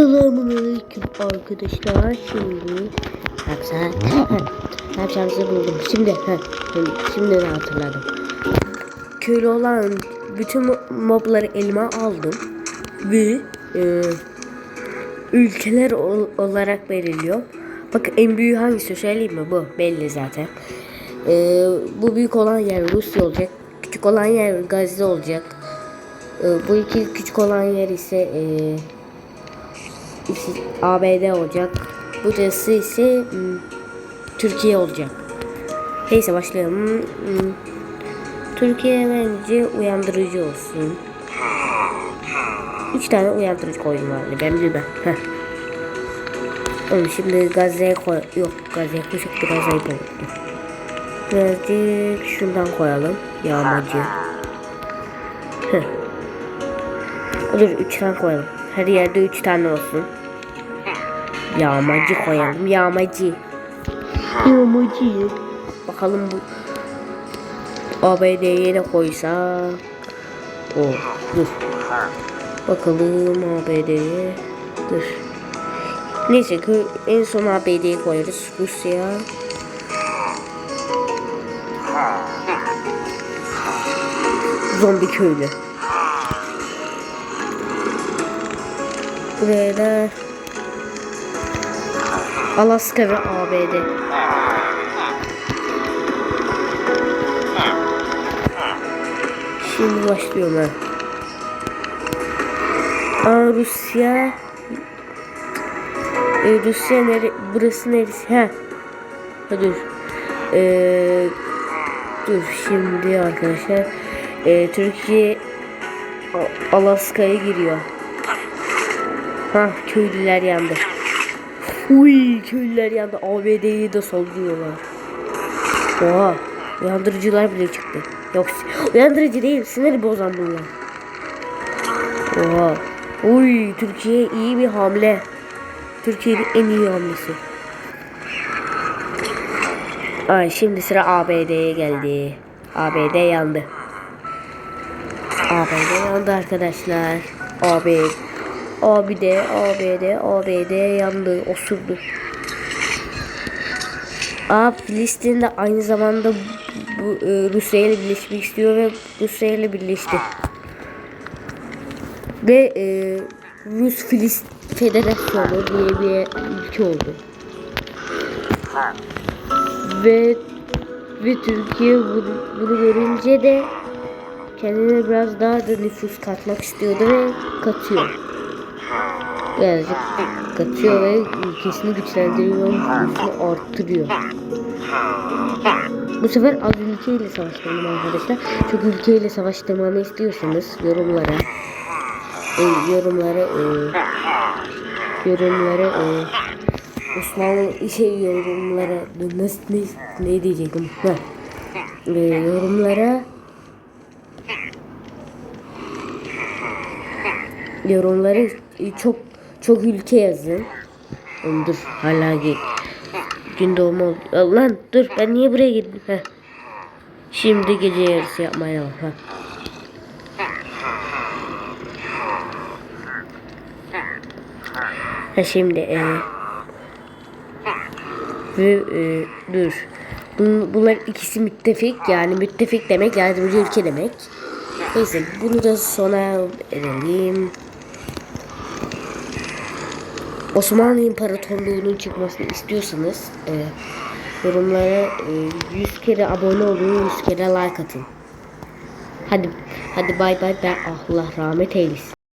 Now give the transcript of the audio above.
Selamünaleyküm arkadaşlar. Şimdi yapacağız? ne yapacağımızı buldum. Şimdi, şimdi, ne hatırladım. Köylü olan bütün mo- mobları elime aldım ve e, ülkeler ol- olarak veriliyor. Bak en büyüğü hangisi söyleyeyim mi? Bu belli zaten. E, bu büyük olan yer Rusya olacak. Küçük olan yer Gazze olacak. E, bu iki küçük olan yer ise e, ABD olacak. Burası ise hmm, Türkiye olacak. Neyse başlayalım. Hmm, Türkiye bence uyandırıcı olsun. Üç tane uyandırıcı koydum abi. Ben bilmem. Oğlum şimdi Gazze'ye koy... Yok Gazze'ye koyacak biraz ayıp oldu. Birazcık şundan koyalım. Yağmacı. Heh. Dur üç tane koyalım. Her yerde üç tane olsun. Yağmacı koyalım. Yağmacı. Yağmacı. Bakalım bu ABD'ye ne koysa. O dur. Bakalım ABD'ye. Dur. Neyse en son ABD'yi koyarız. Rusya. Zombi köylü. Buraya da Alaska ve ABD. Şimdi başlıyorum ben. Aa, Rusya ee, Rusya nere burası neresi? Ha. ha dur. Ee, dur şimdi arkadaşlar. Ee, Türkiye Alaska'ya giriyor. Ha köylüler yandı. Uy köylüler yandı. ABD'yi de sallıyorlar. Oha. Uyandırıcılar bile çıktı. Yok uyandırıcı değil. Sinir bozan bunlar. Oha. Uy Türkiye iyi bir hamle. Türkiye'nin en iyi hamlesi. Ay şimdi sıra ABD'ye geldi. ABD yandı. ABD yandı arkadaşlar. ABD. ABD, ABD, ABD yandı, osurdu. Aa Filistin de aynı zamanda bu, e, Rusya ile birleşmek istiyor ve Rusya ile birleşti. Ve e, Rus Filistin Federasyonu diye bir ülke oldu. Ve ve Türkiye bunu, bunu görünce de kendine biraz daha da nüfus katmak istiyordu ve katıyor. Birazcık katıyor ve ülkesini güçlendiriyor, nüfusunu arttırıyor. Bu sefer az ülkeyle savaştırdım arkadaşlar. Çok ülkeyle savaştırmamı istiyorsanız yorumlara e, yorumlara e, yorumlara e, Osmanlı şey yorumlara nasıl ne, ne diyecektim ha. E, yorumlara yorumları e, çok çok ülke yazın. Dur hala gel. Gün doğumu oldu. Lan dur ben niye buraya gittim? Heh. Şimdi gece yarısı yapmaya bak. Ha. Şimdi e, ve e, dur. Bun, bunlar ikisi müttefik yani müttefik demek yardımcı ülke demek. Neyse bunu da sona edelim. Osmanlı İmparatorluğu'nun çıkmasını istiyorsanız e, yorumlara e, 100 kere abone olun, 100 kere like atın. Hadi hadi bay bay ben Allah rahmet eylesin.